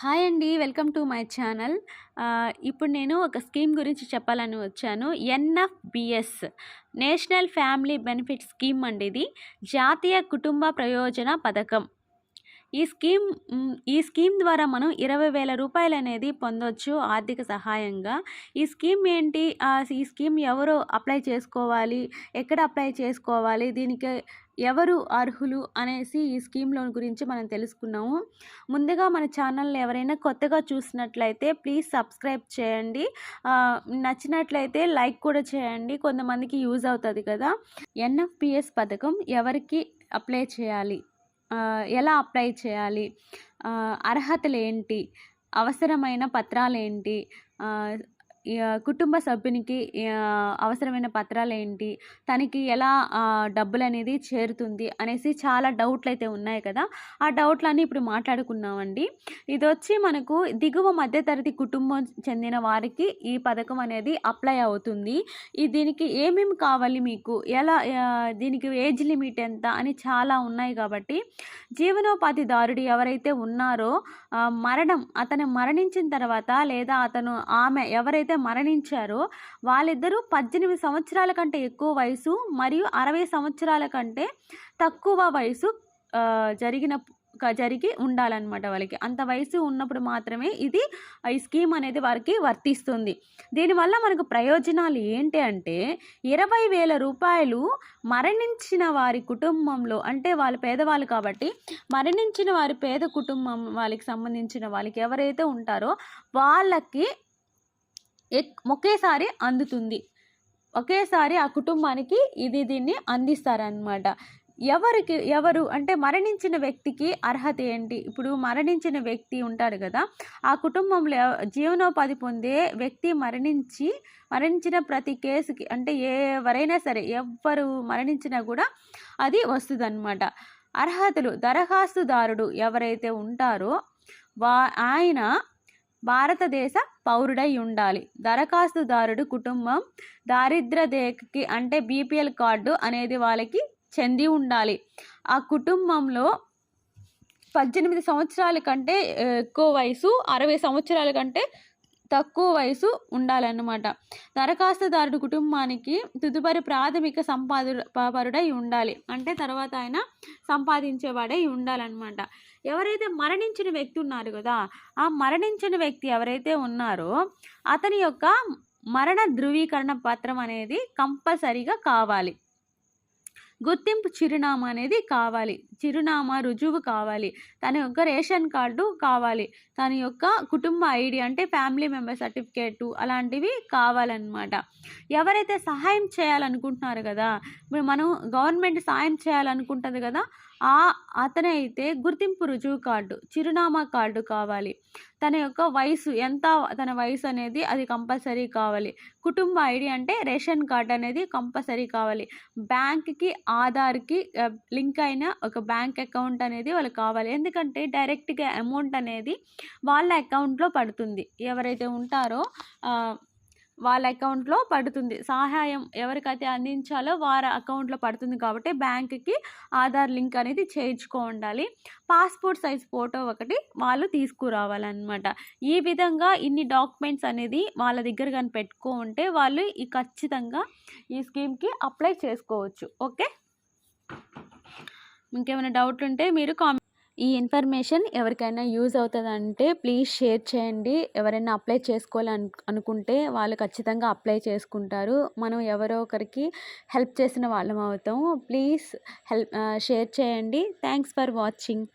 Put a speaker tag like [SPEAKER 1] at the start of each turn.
[SPEAKER 1] Hi అండి. Welcome to my channel. ఇప్పుడు నేను ఒక స్కీమ్ గురించి చెప్పాలని వచ్చాను. NFBS national family benefit scheme అండి ఇది. జాతీయ కుటుంబ ప్రయోజన పథకం. ఈ స్కీమ్ ఈ స్కీమ్ ద్వారా మనం ఇరవై వేల రూపాయలు అనేది పొందొచ్చు ఆర్థిక సహాయంగా. ఈ స్కీమ్ ఏంటి? ఈ స్కీమ్ ఎవరు అప్లై చేసుకోవాలి? ఎక్కడ అప్లై చేసుకోవాలి? దీనికి ఎవరు అర్హులు? అనేసి ఈ స్కీమ్‌లో గురించి మనం తెలుసుకున్నాము. ముందుగా మన ఛానల్‌ని ఎవరైనా కొత్తగా చూసినట్లయితే ప్లీజ్ సబ్స్క్రైబ్ చేయండి. నచ్చినట్లయితే లైక్ కూడా చేయండి. కొంతమందికి యూజ్ అవుతుంది కదా! ఎన్ఎఫ్పిఎస్ పథకం ఎవరికి అప్లై చేయాలి? ఎలా అప్లై చేయాలి? అర్హతలు ఏంటి అవసరమైన పత్రాలు ఏంటి కుటుంబ సభ్యునికి అవసరమైన పత్రాలు ఏంటి తనకి ఎలా డబ్బులు అనేది చేరుతుంది? అనేసి చాలా డౌట్లు అయితే ఉన్నాయి కదా! ఆ డౌట్‌లన్నీ ఇప్పుడు మాట్లాడుకున్నామండి ఇది వచ్చి మనకు దిగువ మధ్య తరగతి కుటుంబం చెందిన వారికి ఈ పథకం అనేది అప్లై అవుతుంది. ఈ దీనికి ఏమేమి కావాలి మీకు? ఎలా దీనికి ఏజ్ లిమిట్ ఎంత? అని చాలా ఉన్నాయి కాబట్టి జీవనోపాధిదారుడు ఎవరైతే ఉన్నారో మరణం అతను మరణించిన తర్వాత లేదా అతను ఆమె ఎవరైతే మరణించారో వాళ్ళిద్దరూ 18 సంవత్సరాల కంటే ఎక్కువ వయసు మరియు 60 సంవత్సరాల కంటే తక్కువ వయసు జరిగిన జరిగి ఉండాలన్నమాట వాళ్ళకి. అంత వయసు ఉన్నప్పుడు మాత్రమే ఇది ఈ స్కీమ్ అనేది వారికి వర్తిస్తుంది. దీనివల్ల మనకు ప్రయోజనాలు ఏంటి అంటే ఇరవై వేల రూపాయలు మరణించిన వారి కుటుంబంలో అంటే వాళ్ళు పేదవాళ్ళు కాబట్టి మరణించిన వారి పేద కుటుంబం వాళ్ళకి సంబంధించిన వాళ్ళకి ఎవరైతే ఉంటారో వాళ్ళకి ఒకేసారి అందుతుంది. ఒకేసారి ఆ కుటుంబానికి ఇది దీన్ని అందిస్తారనమాట. ఎవరికి ఎవరు అంటే మరణించిన వ్యక్తికి అర్హత ఏంటి? ఇప్పుడు మరణించిన వ్యక్తి ఉంటాడు కదా! ఆ కుటుంబంలో జీవనోపాధి పొందే వ్యక్తి మరణించి మరణించిన ప్రతి కేసుకి అంటే ఎవరైనా సరే ఎవరు మరణించినా కూడా అది వస్తదనమాట. అర్హతలు దరఖాస్తుదారుడు ఎవరైతే ఉంటారో వా ఆయన భారతదేశ పౌరుడై ఉండాలి. దరఖాస్తుదారుడు కుటుంబం దారిద్ర రేఖకి అంటే బీపీఎల్ కార్డు అనేది వాళ్ళకి చెంది ఉండాలి. ఆ కుటుంబంలో 18 సంవత్సరాల కంటే ఎక్కువ వయసు, 60 సంవత్సరాల కంటే తక్కువ వయసు ఉండాలన్నమాట. దరఖాస్తుదారుడు కుటుంబానికి తదుపరి ప్రాథమిక సంపాదు పరుడై ఉండాలి. అంటే తర్వాత ఆయన సంపాదించేవాడై ఉండాలన్నమాట ఎవరైతే మరణించిన వ్యక్తి ఉన్నారు కదా! ఆ మరణించిన వ్యక్తి ఎవరైతే ఉన్నారో అతని యొక్క మరణ ధృవీకరణ పత్రం అనేది కంపల్సరీగా కావాలి. గుర్తింపు చిరునామా అనేది కావాలి. చిరునామా రుజువు కావాలి. తన యొక్క రేషన్ కార్డు కావాలి. తన యొక్క కుటుంబ ఐడి అంటే ఫ్యామిలీ మెంబర్ సర్టిఫికేటు అలాంటివి కావాలన్నమాట ఎవరైతే సహాయం చేయాలనుకుంటున్నారు కదా! ఇప్పుడు మనం గవర్నమెంట్ సాయం చేయాలనుకుంటుంది కదా! ఆ అతనైతే గుర్తింపు రుజువు కార్డు, చిరునామా కార్డు కావాలి. తన యొక్క వయసు ఎంత తన వయసు అనేది అది కంపల్సరీ కావాలి. కుటుంబ ఐడి అంటే రేషన్ కార్డు అనేది కంపల్సరీ కావాలి. బ్యాంక్‌కి, ఆధార్‌కి లింక్ అయిన ఒక బ్యాంక్ అకౌంట్ అనేది వాళ్ళకి కావాలి. ఎందుకంటే డైరెక్ట్‌గా అమౌంట్ అనేది వాళ్ళ అకౌంట్‌లో పడుతుంది. ఎవరైతే ఉంటారో వాళ్ళ అకౌంట్‌లో పడుతుంది. సహాయం ఎవరికైతే అందించాలో వారి అకౌంట్‌లో పడుతుంది కాబట్టి బ్యాంక్‌కి ఆధార్ లింక్ అనేది చేయించుకో ఉండాలి. పాస్‌పోర్ట్ సైజ్ ఫోటో ఒకటి వాళ్ళు తీసుకురావాలన్నమాట ఈ విధంగా ఇన్ని డాక్యుమెంట్స్ అనేది వాళ్ళ దగ్గర కానీ పెట్టుకో ఉంటే వాళ్ళు ఈ ఖచ్చితంగా ఈ స్కీమ్‌కి అప్లై చేసుకోవచ్చు. ఓకే. ఇంకేమైనా డౌట్ ఉంటే మీరు కామెంట్ ఈ ఇన్ఫర్మేషన్ ఎవరికైనా యూజ్ అవుతుందంటే ప్లీజ్ షేర్ చేయండి. ఎవరైనా అప్లై చేసుకోవాలని అనుకుంటే వాళ్ళు ఖచ్చితంగా అప్లై చేసుకుంటారు. మనం ఎవరో ఒకరికి హెల్ప్ చేసిన వాళ్ళం అవుతాం. ప్లీజ్ హెల్ప్ షేర్ చేయండి. Thanks for watching.